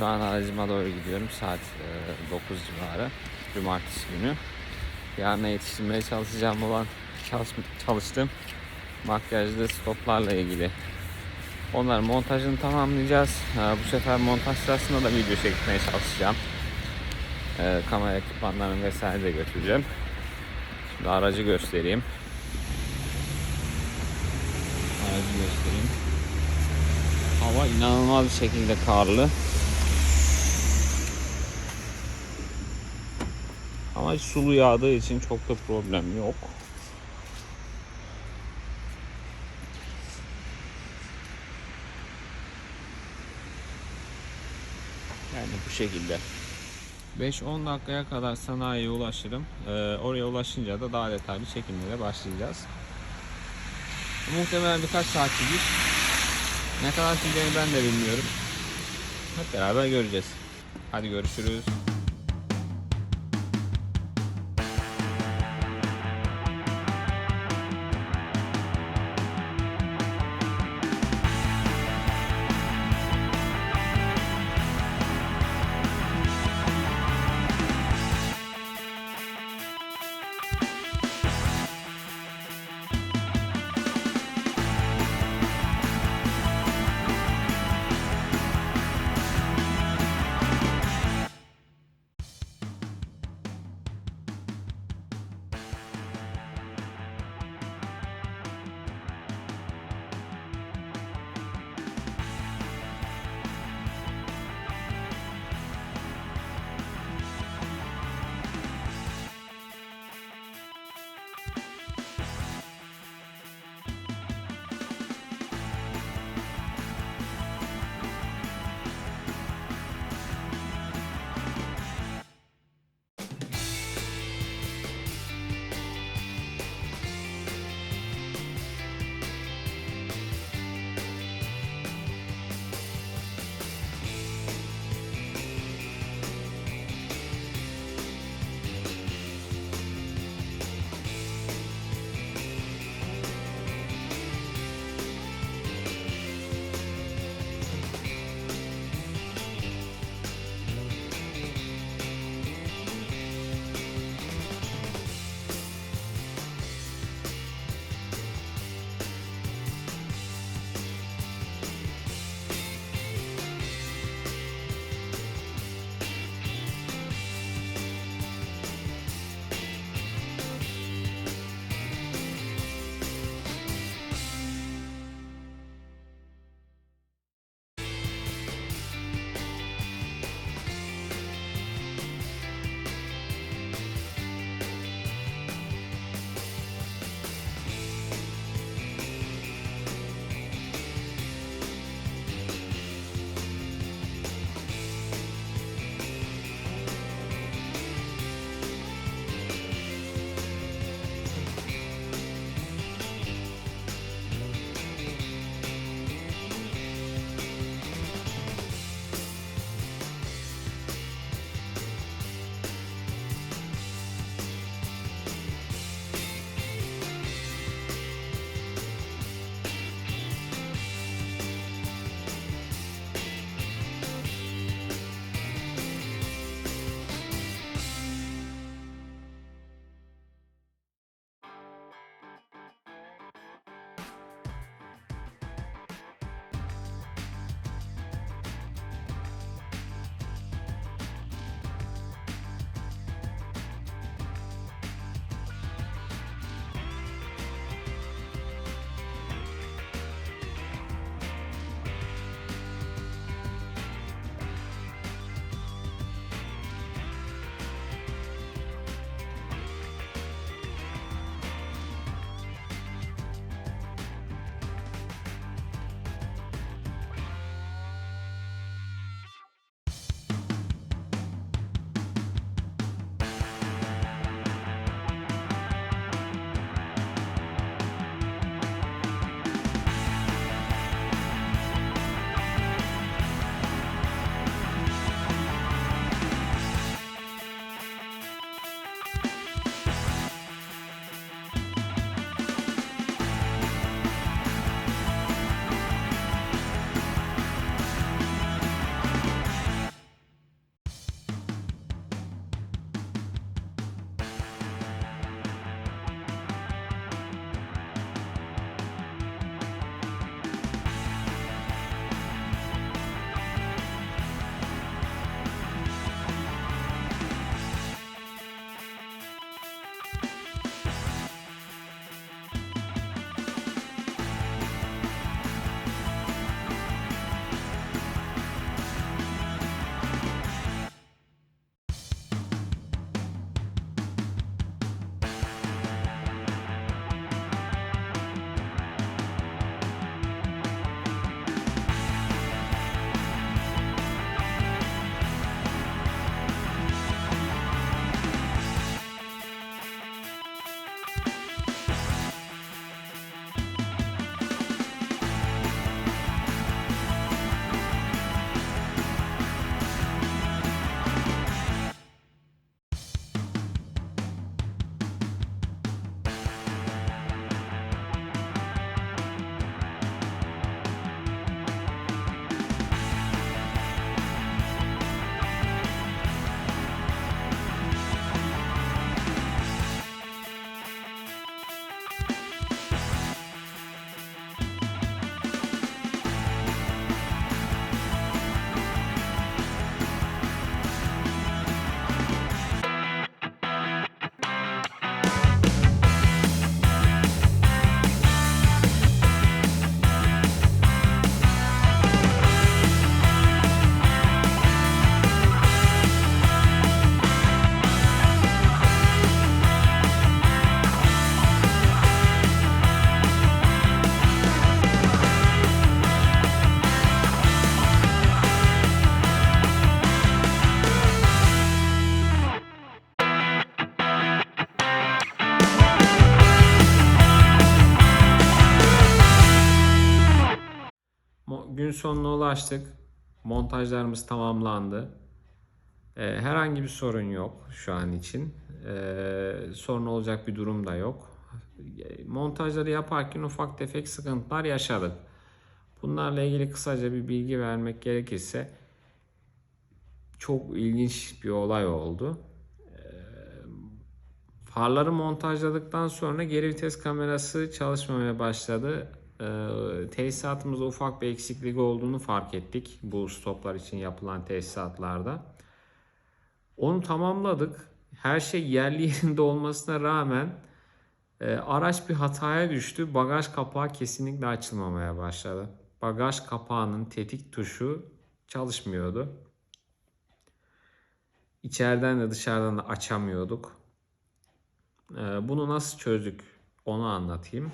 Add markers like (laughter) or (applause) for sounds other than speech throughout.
Şu an aracıma doğru gidiyorum. Saat e, 9 civarı. Cumartesi günü. Yarına yetiştirmeye çalışacağım olan çalış, çalıştığım makyajlı stoplarla ilgili. Onların montajını tamamlayacağız. E, bu sefer montaj sırasında da video çekmeye çalışacağım. E, kamera ekipmanlarını vesaire de götüreceğim. Şimdi aracı göstereyim. Aracı göstereyim. Hava inanılmaz bir şekilde karlı. Ama sulu yağdığı için çok da problem yok. Yani bu şekilde. 5-10 dakikaya kadar sanayiye ulaşırım. Ee, oraya ulaşınca da daha detaylı çekimlere başlayacağız. Muhtemelen birkaç saat bir ne kadar süreceğini ben de bilmiyorum. Hep beraber göreceğiz. Hadi görüşürüz. Sonuna ulaştık. Montajlarımız tamamlandı. Ee, herhangi bir sorun yok şu an için. Ee, sorun olacak bir durum da yok. Ee, Montajları yaparken ufak tefek sıkıntılar yaşadık. Bunlarla ilgili kısaca bir bilgi vermek gerekirse çok ilginç bir olay oldu. Farları montajladıktan sonra geri vites kamerası çalışmamaya başladı. Ee, tesisatımızda ufak bir eksiklik olduğunu fark ettik bu stoplar için yapılan tesisatlarda. Onu tamamladık. Her şey yerli (laughs) yerinde olmasına rağmen e, araç bir hataya düştü. Bagaj kapağı kesinlikle açılmamaya başladı. Bagaj kapağının tetik tuşu çalışmıyordu. İçeriden de dışarıdan da açamıyorduk. Ee, Bunu nasıl çözdük onu anlatayım.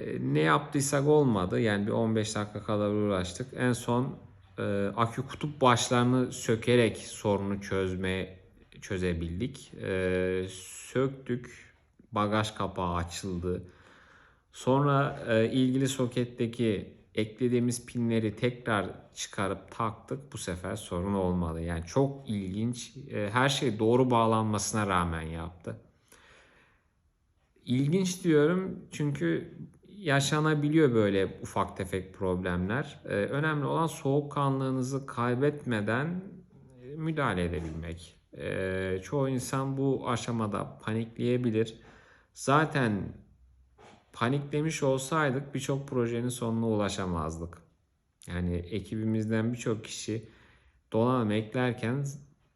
Ee, Ne yaptıysak olmadı. Yani bir 15 dakika kadar uğraştık. En son e, akü kutup başlarını sökerek sorunu çözme çözebildik. Ee, söktük. Bagaj kapağı açıldı. Sonra e, ilgili soketteki eklediğimiz pinleri tekrar çıkarıp taktık. Bu sefer sorun olmadı. Yani çok ilginç. E, her şey doğru bağlanmasına rağmen yaptı. İlginç diyorum çünkü yaşanabiliyor böyle ufak tefek problemler. E, önemli olan soğukkanlılığınızı kaybetmeden e, müdahale edebilmek. E, çoğu insan bu aşamada panikleyebilir. Zaten paniklemiş olsaydık birçok projenin sonuna ulaşamazdık. Yani ekibimizden birçok kişi donanım eklerken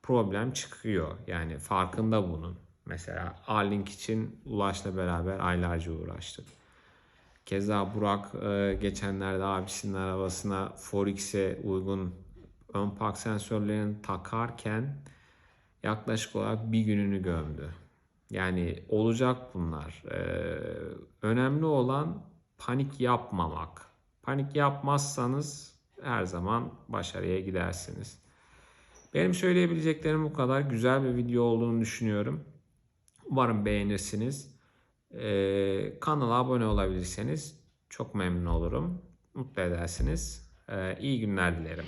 problem çıkıyor. Yani farkında bunun. Mesela A-Link için Ulaş'la beraber aylarca uğraştık. Keza Burak e, geçenlerde abisinin arabasına Forex'e uygun ön park sensörlerini takarken yaklaşık olarak bir gününü gömdü. Yani olacak bunlar. Ee, önemli olan panik yapmamak. Panik yapmazsanız her zaman başarıya gidersiniz. Benim söyleyebileceklerim bu kadar. Güzel bir video olduğunu düşünüyorum. Umarım beğenirsiniz. Ee, kanala abone olabilirseniz çok memnun olurum. Mutlu edersiniz. Ee, iyi günler dilerim.